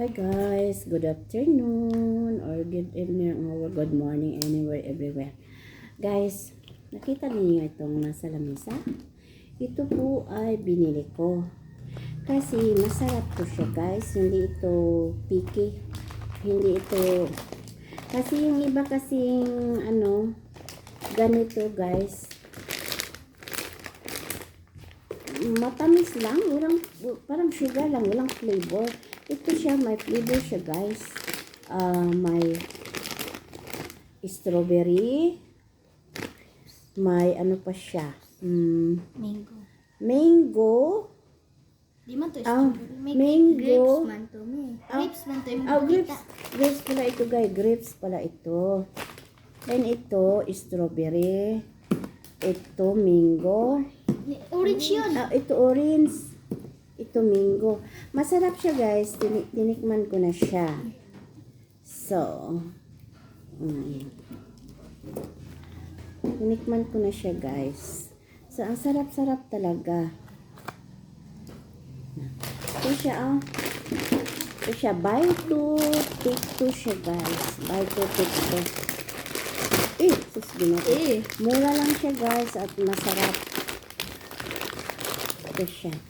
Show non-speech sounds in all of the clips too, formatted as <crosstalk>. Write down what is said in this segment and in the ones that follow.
Hi guys, good afternoon or good evening or good morning anywhere, everywhere. Guys, nakita niyo itong nasa lamesa? Ito po ay binili ko. Kasi masarap to siya guys, hindi ito picky. Hindi ito, kasi yung iba kasing ano, ganito guys, matamis lang, walang, parang sugar lang, walang flavor. Ito siya, may flavor siya guys. Ah, may strawberry, may ano pa siya, mm, Mango. mango, Di man to strawberry. May mango. grapes man to. May. Ah, Grapes man to yung makita. grapes, grapes pala ito guys, grapes pala ito. Then ito, strawberry, ito, mango, Orange yun. Ah, ito orange. Ito mango. Masarap siya guys. Tini- tinikman ko na siya. So, mm, tinikman ko na siya guys. So, ang sarap-sarap talaga. Ito siya ah. Ito siya. Buy two, take two siya guys. Buy two, take two. Eh, sus, ginagawa. Eh. Mura lang siya guys at masarap. Ito siya.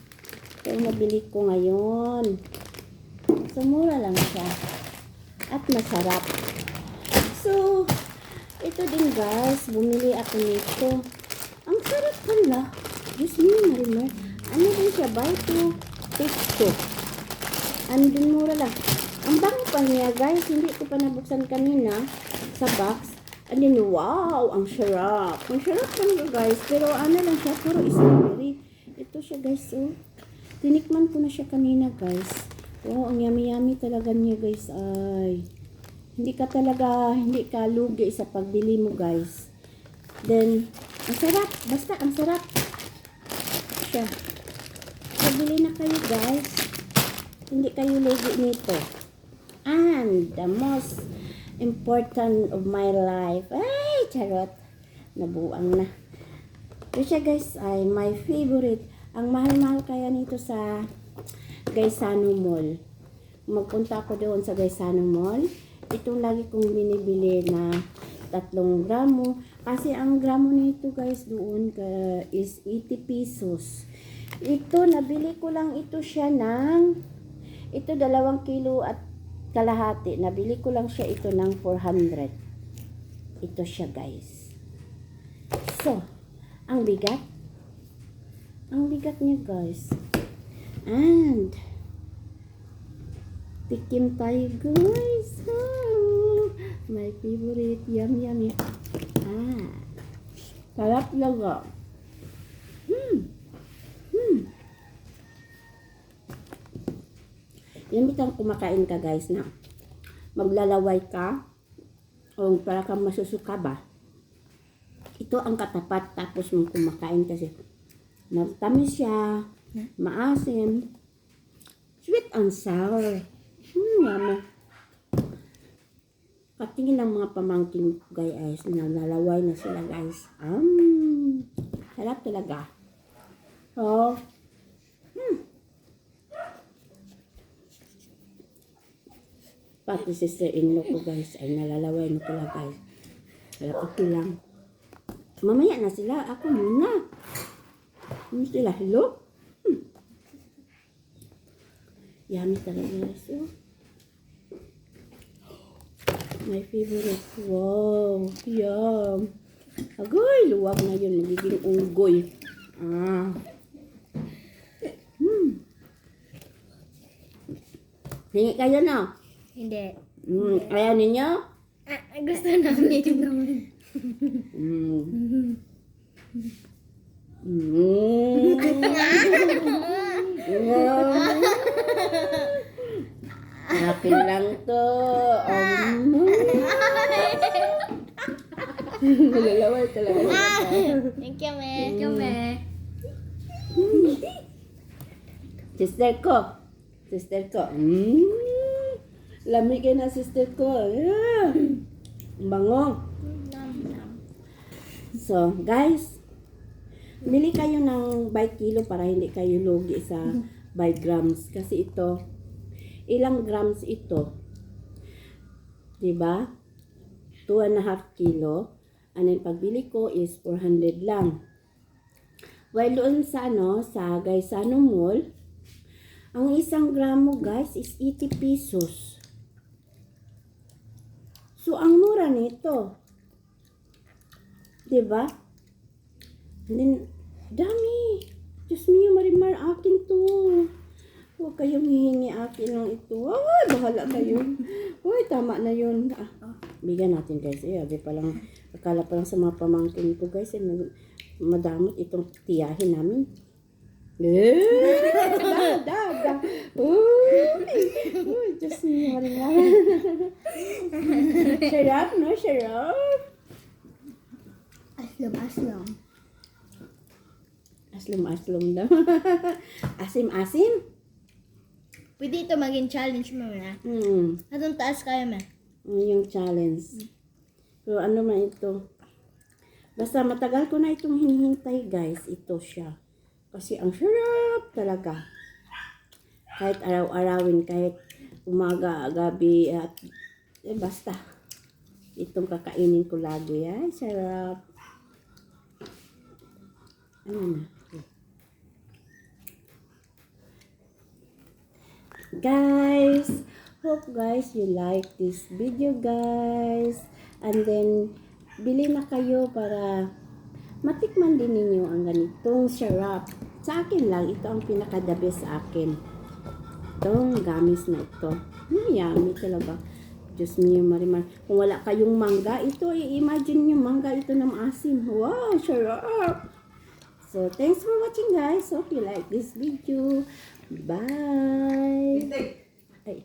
Ito yung nabili ko ngayon. So, mura lang siya. At masarap. So, ito din guys. Bumili ako nito. Ang sarap pala. Diyos me, Marimar. Ano din siya? Buy two, take two. Ano din mura lang. Ang bango pa niya guys. Hindi ko pa nabuksan kanina sa box. And then, wow, ang sarap. Ang sarap talaga guys. Pero ano lang siya, puro strawberry. Ito siya guys, oh. Tinikman ko na siya kanina guys. Oh, ang yummy-yummy talaga niya guys. Ay, hindi ka talaga, hindi ka lugi sa pagbili mo guys. Then, ang sarap. Basta, ang sarap. Siya. Pabili na kayo guys. Hindi kayo lugi nito. And the most important of my life. Ay, charot. Nabuang na. Siya guys ay my favorite. Ang mahal-mahal kaya nito sa Gaisano Mall. Magpunta ako doon sa Gaisano Mall. Itong lagi kong binibili na tatlong gramo. Kasi ang gramo nito guys doon ka is 80 pesos. Ito, nabili ko lang ito siya ng ito dalawang kilo at kalahati. Nabili ko lang siya ito ng 400. Ito siya guys. So, ang bigat. Ang bigat niya guys. And, tikim tayo guys. Ah, my favorite. Yum, yum, yum. Ah, sarap laga. Hmm. Hmm. Yan bitang kumakain ka guys na maglalaway ka o para kang masusuka ba. Ito ang katapat tapos mong kumakain kasi matamis siya, maasim, sweet and sour. Hmm, yummy. Patingin ng mga pamangkin ko guys, nalalaway na sila guys. Um, sarap talaga. So, pati sister-in-law ko guys ay nalalaway na pala guys. Kaya okay lang. Mamaya na sila. Ako muna. Sila? Hello? Hmm. Yummy talaga guys. Oh. My favorite. Wow. Yum. Agoy, luwag na yun. Magiging unggoy. Ah. Hmm. Hingi kayo na. Hindi. Mm, ayaw ninyo? Ah, gusto namin. Mm. Mm. Akin lang to. Um. Nalalaway talaga. Thank you, me. Thank you, me. Sister ko. Sister ko. Mm. Lamig na sister ko. Yeah. Bango. So, guys, Bili kayo ng by kilo para hindi kayo lugi sa by grams. Kasi ito, ilang grams ito. 'Di ba? 2 and a half kilo. And then pagbili ko is 400 lang. While doon sa ano, sa Gaisano Mall, ang isang gramo guys is 80 pesos. So, ang mura nito. 'Di ba? And then, dami. Diyos mio, Marimar, akin to. Huwag kayong hihingi akin ng ito. Ay, bahala kayo. Uy, tama na yun. Ah, bigyan natin guys. Eh, abi pa lang, akala pa lang sa mga pamangkin ko guys, eh, madamot itong tiyahin namin. Eh, da, da, da. Uy, uy, Diyos mio, Marimar. <laughs> Sarap, no? Sarap. Aslom, aslom. Aslom-aslom daw. <laughs> Asim-asim? Pwede ito maging challenge mo na. Hmm. Atong taas kayo, ma. Yun yung challenge. Pero ano man ito. Basta matagal ko na itong hinihintay guys. Ito siya. Kasi ang sarap talaga. Kahit araw-arawin, kahit umaga, gabi, at eh, basta. Itong kakainin ko lagi. Ay, sarap. Ano na? Guys hope guys you like this video guys. And then bili na kayo para matikman din ninyo ang ganitong sarap. Sa akin lang ito ang pinaka the best sa akin. Itong gamis na ito. Hmm, yummy talaga. Diyos niyo marimar. Kung wala kayong mangga ito i-imagine nyo mangga ito na maasim wow sarap! So, thanks for watching guys. Hope you like this video. Bye. Ay.